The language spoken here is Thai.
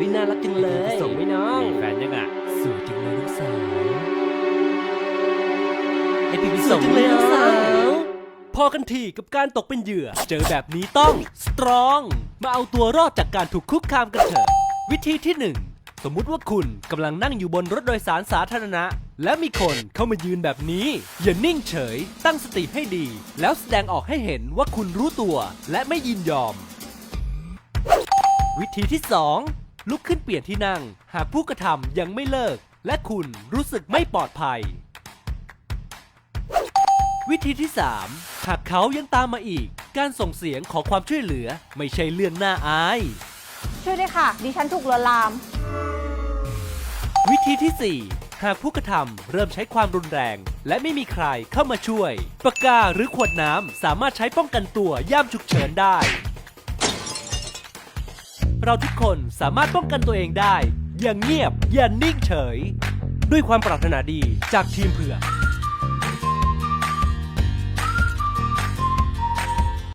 วิน่ารักจังเลยส่งไหม่น้องมีแฟนยังอะสวยจังเลยลูกสาวไอพี่พี่ส่งสวยจังเลยลูกสาน้องวพอกันทีกับการตกเป็นเหยื่อ เจอแบบนี้ต้องสตรอง มาเอาตัวรอดจากการถูกคุกคามกันเถอะ วิธีที่หนึ่งสมมุติว่าคุณกำลังนั่งอยู่บนรถโดยสารสาธารณะ และมีคนเข้ามายืนแบบนี้ อย่านิ่งเฉย ตั้งสติให้ดี แล้วแสดงออกให้เห็นว่าคุณรู้ตัว และไม่ยินยอม วิธีที่ 2 ลุกขึ้นเปลี่ยนที่นั่ง หากผู้กระทำยังไม่เลิก และคุณรู้สึกไม่ปลอดภัย วิธีที่ 3 หากเขายังตามมาอีก การส่งเสียงขอความช่วยเหลือไม่ใช่เรื่องน่าอาย ช่วยด้วยค่ะ ดิฉันถูกลวนลาม วิธีที่ 4 หากผู้กระทำเริ่มใช้ความรุนแรง และไม่มีใครเข้ามาช่วย ปากกาหรือขวดน้ำสามารถใช้ป้องกันตัวย่ามฉุกเฉินได้ เราทุกคนสามารถป้องกันตัวเองได้ อย่างเงียบอย่านิ่งเฉย ด้วยความปรารถนาดีจากทีมเผือก